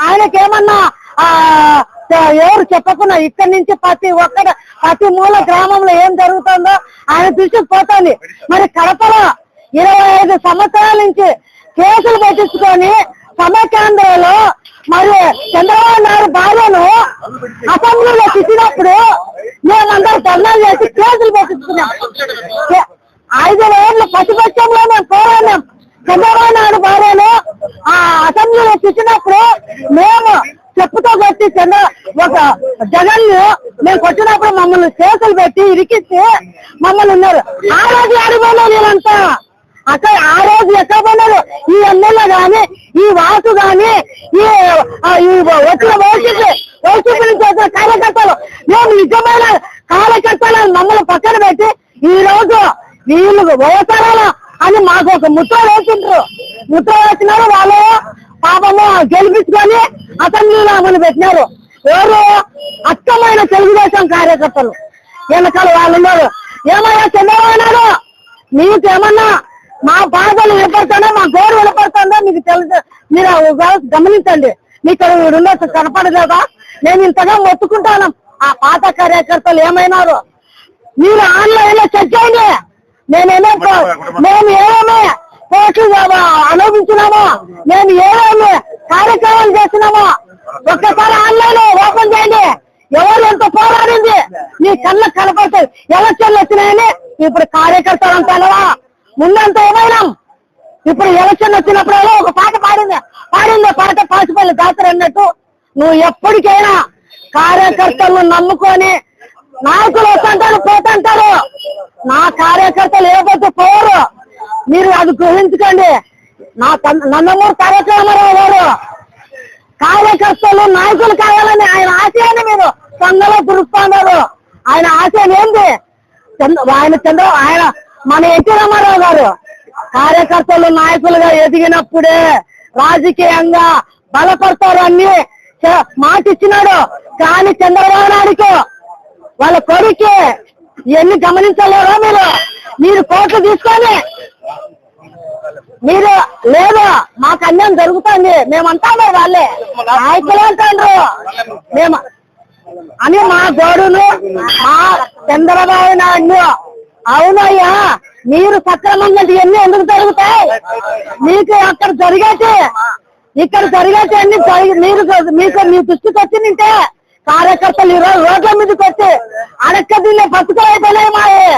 ఆయనకేమన్నా ఆ ఎవరు చెప్పకుండా ఇక్కడి నుంచి ప్రతి ఒక్క ప్రతి మూల గ్రామంలో ఏం జరుగుతుందో ఆయన దృష్టికి పోతుంది. మరి కడపలో ఇరవై ఐదు సంవత్సరాల నుంచి కేసులు పెట్టించుకొని సమకేంద్రంలో మరి చంద్రబాబు నాయుడు భార్యను అసెంబ్లీలో తిట్టినప్పుడు మేమందరూ ధర్నాలు చేసి కేసులు పెట్టించుకున్నాం. ఐదు ఏళ్ళు ప్రతిపక్షంలో మేము పోరాడినాం. చంద్రబాబు నాయుడు భార్యను ఆ అసెంబ్లీలో తిట్టినప్పుడు మేము చెప్పుతో కొట్టి చంద్ర ఒక జగన్ మేము కొట్టినప్పుడు మమ్మల్ని కేసులు పెట్టి ఇరికిస్తే మమ్మల్ని ఉన్నారు. ఆ రోజు ఆడిపోయినా నేనంతా అక్కడ ఆ రోజు ఎక్కడ పోయినారు? ఈ ఎమ్మెల్యే గాని ఈ వాసు గాని ఈ వచ్చిన వైసీపీ వైసీపీ నుంచి వచ్చిన కార్యకర్తలు మేము నిజమైన కార్యకర్తలను మమ్మల్ని పక్కన పెట్టి ఈ రోజు వీళ్ళు వ్యవసాయాల అని మాకు ఒక ముద్ర వేసిండ్రు. ముద్ర వేసినారు వాళ్ళు. పాపము గెలిపించుకొని అసెంబ్లీలో అమలు పెట్టినారు. ఎవరు? అచ్చమైన తెలుగుదేశం కార్యకర్తలు. వెనకాల వాళ్ళు ఉన్నారు. ఏమయ్యా చంద్రబాబు నాయుడు? నీకేమన్నా మా బాధలు వినపడుతుందో మా గోరు వినపడుతుందో? మీకు తెలుసు? మీరు గమనించండి. మీకు రెండో కనపడలేదా? నేను ఇంతగా మొత్తుకుంటాను. ఆ పాత కార్యకర్తలు ఏమైనారు? మీరు ఆన్లైన్లో చెక్ చేయండి. నేనేమో మేము ఏమేమి కోట్లు అనుభవించినామో మేము ఏమేమి కార్యక్రమాలు చేస్తున్నామో ఒక్కసారి ఆన్లైన్ ఓపెన్ చేయండి. ఎవరు ఎంత పోరాడింది? మీ కళ్ళ కనపడుతుంది ఎలక్షన్లు వచ్చినాయని ఇప్పుడు కార్యకర్తలు అంటారా ముందంతా ఏమైనా? ఇప్పుడు ఎలక్షన్ వచ్చినప్పుడు ఒక పాట పాడింది. పాడింది పాట పాసిపల్లి దాతరు అన్నట్టు. నువ్వు ఎప్పటికైనా కార్యకర్తలను నమ్ముకొని నాయకులు వస్తుంటారు పోతుంటారు. నా కార్యకర్తలు లేకపోతే పోరు. మీరు అది గ్రహించుకోండి. నా నందమూరు నందమూరి గారు కార్యకర్తలు నాయకులు కావాలని ఆయన ఆశయాన్ని మీరు సంఘంలో గురుస్తున్నారు ఆయన ఆశయం ఏంది? ఆయన చంద్ర ఆయన మన ఎన్టీ రామారావు గారు కార్యకర్తలు నాయకులుగా ఎదిగినప్పుడే రాజకీయంగా బలపడతారు అన్ని. మాటిచ్చినాడు. కానీ చంద్రబాబు నాయుడుకు వాళ్ళ కొడుకు ఇవన్నీ గమనించలేరా మీరు? మీరు కోట్లు తీసుకొని మీరు లేదు మాకు అన్యాయం జరుగుతుంది. మేమంతా వాళ్ళే. నాయకులు అంటారు మేము అని మా గోడును మా చంద్రబాబు నాయుడు అవునయ్యా మీరు సక్రమంగా ఇవన్నీ ఎందుకు జరుగుతాయి? మీకు అక్కడ జరిగేటి ఇక్కడ జరిగేటి అన్ని మీరు మీకు మీ దృష్టికి వచ్చిందంటే కార్యకర్తలు ఈరోజు రోడ్ల మీదకి వచ్చి అడక్కదిలే బతుకులు అయిపోయినాయి మాయే